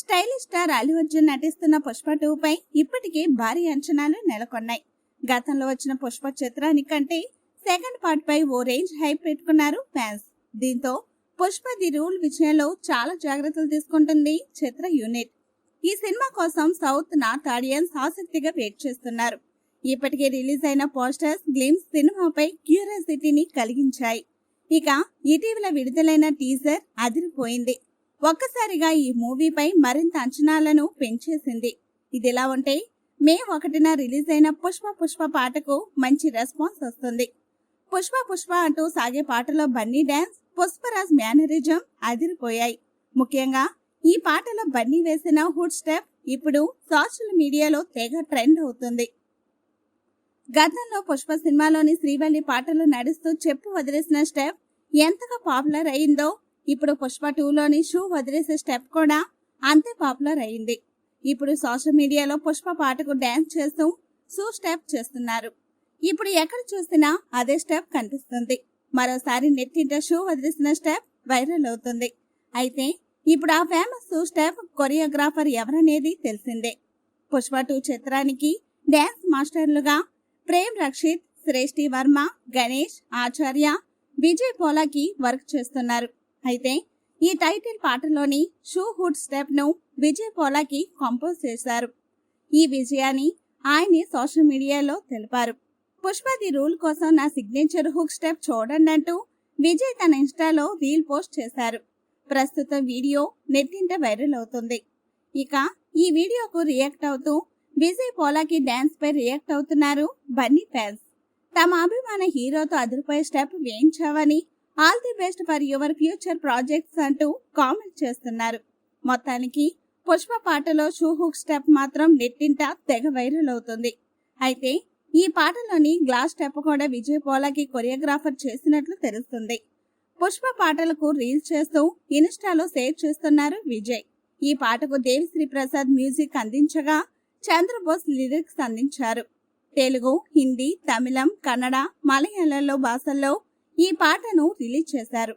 Stylish star Allu Arjun నటిస్తున్న Pushpa two pi ఇప్పటికే భారీ అంచనాలు నెలకొన్నాయి. గతంలో వచ్చిన పుష్ప చిత్రాని కంటే సెకండ్ పార్ట్ పై ఓ రేంజ్ హైప్ పెట్టుకున్నారు ఫ్యాన్స్. దీంతో పుష్ప ది రూల్ విషయంలో చాలా జాగ్రత్తలు తీసుకుంటుంది చిత్ర యూనిట్. ఈ సినిమా కోసం సౌత్ నార్త్ ఆడియన్స్ ఆసక్తిగా వెయిట్ చేస్తున్నారు. ఇప్పటికే రిలీజ్ అయిన పోస్టర్స్ గ్లిమ్స్ సినిమాపై క్యూరియాసిటీని కలిగించాయి. ఇక ఇటీవల విడుదలైన టీజర్ అదిరిపోయింది. ఒక్కసారిగా ఈ మూవీపై మరింత అంచనాలను పెంచేసింది. ఇదిలా ఉంటే మే ఒకటిన రిలీజ్ అయిన పుష్ప పుష్ప పాటకు మంచి రెస్పాన్స్ వస్తుంది. పుష్ప పుష్ప అంటూ సాగే పాటలో బన్నీ డ్యాన్స్ పుష్పరాజ్ మేనరిజం అదిరిపోయాయి. ముఖ్యంగా ఈ పాటలో బన్నీ వేసిన హుడ్ స్టెప్ ఇప్పుడు సోషల్ మీడియాలో తెగ ట్రెండ్ అవుతుంది. గతంలో పుష్ప సినిమాలోని శ్రీవల్లి పాటలు నడుస్తూ చెప్పు వదిలేసిన స్టెప్ ఎంతగా పాపులర్ అయిందో ఇప్పుడు పుష్ప టూలోని షూ వదిలేసే స్టెప్ కూడా అంతే పాపులర్ అయింది. ఇప్పుడు సోషల్ మీడియాలో పుష్ప పాటకు డ్యాన్స్ చేస్తూ షూ స్టెప్ చేస్తున్నారు. ఇప్పుడు ఎక్కడ చూసినా అదే స్టెప్ కనిపిస్తుంది. మరోసారి నెట్టింట షూ వదిలేసిన స్టెప్ వైరల్ అవుతుంది. అయితే ఇప్పుడు ఆ ఫేమస్ షూ స్టెప్ కొరియోగ్రాఫర్ ఎవరనేది తెలిసిందే. పుష్ప టూ చిత్రానికి డ్యాన్స్ మాస్టర్లుగా ప్రేమ్ రక్షిత్ శ్రేష్ఠి వర్మ గణేష్ ఆచార్య విజయ్ పోలాకి వర్క్ చేస్తున్నారు. అయితే ఈ టైటిల్ పాటలోని షూ హుడ్ స్టెప్ను విజయ్ పోలాకి కంపోజ్ చేశారు. ఈ విజయాన్ని ఆయనే సోషల్ మీడియాలో తెలిపారు. పుష్ప ది రూల్ కోసం నా సిగ్నేచర్ హుక్ స్టెప్ చూడండి అంటూ విజయ్ తన ఇన్స్టాలో రీల్ పోస్ట్ చేశారు. ప్రస్తుతం వీడియో నెట్టింట వైరల్ అవుతుంది. ఇక ఈ వీడియోకు రియాక్ట్ అవుతూ విజయ్ పోలాకి డాన్స్ పై రియాక్ట్ అవుతున్నారు బన్నీ ఫ్యాన్స్. తమ అభిమాన హీరోతో అదిరిపోయే step వేయించావని all the best for your future projects అంటూ కామెంట్ చేస్తున్నారు. మొత్తానికి పుష్ప పాటలో షూ హుక్ స్టెప్ మాత్రం నెట్టింట తెగ వైరల్ అవుతుంది. అయితే ఈ పాటలోని గ్లాస్ స్టెప్ కూడా విజయ్ పోలాకి కొరియోగ్రాఫర్ చేసినట్లు తెలుస్తుంది. పుష్ప పాటలకు రీల్స్ చేస్తూ ఇన్స్టాలో షేర్ చేస్తున్నారు విజయ్. ఈ పాటకు దేవిశ్రీ ప్రసాద్ మ్యూజిక్ అందించగా చంద్రబోస్ లిరిక్స్ అందించారు. తెలుగు హిందీ తమిళం కన్నడ మలయాళంలో భాషల్లో ఈ పాటను రిలీజ్ చేశారు.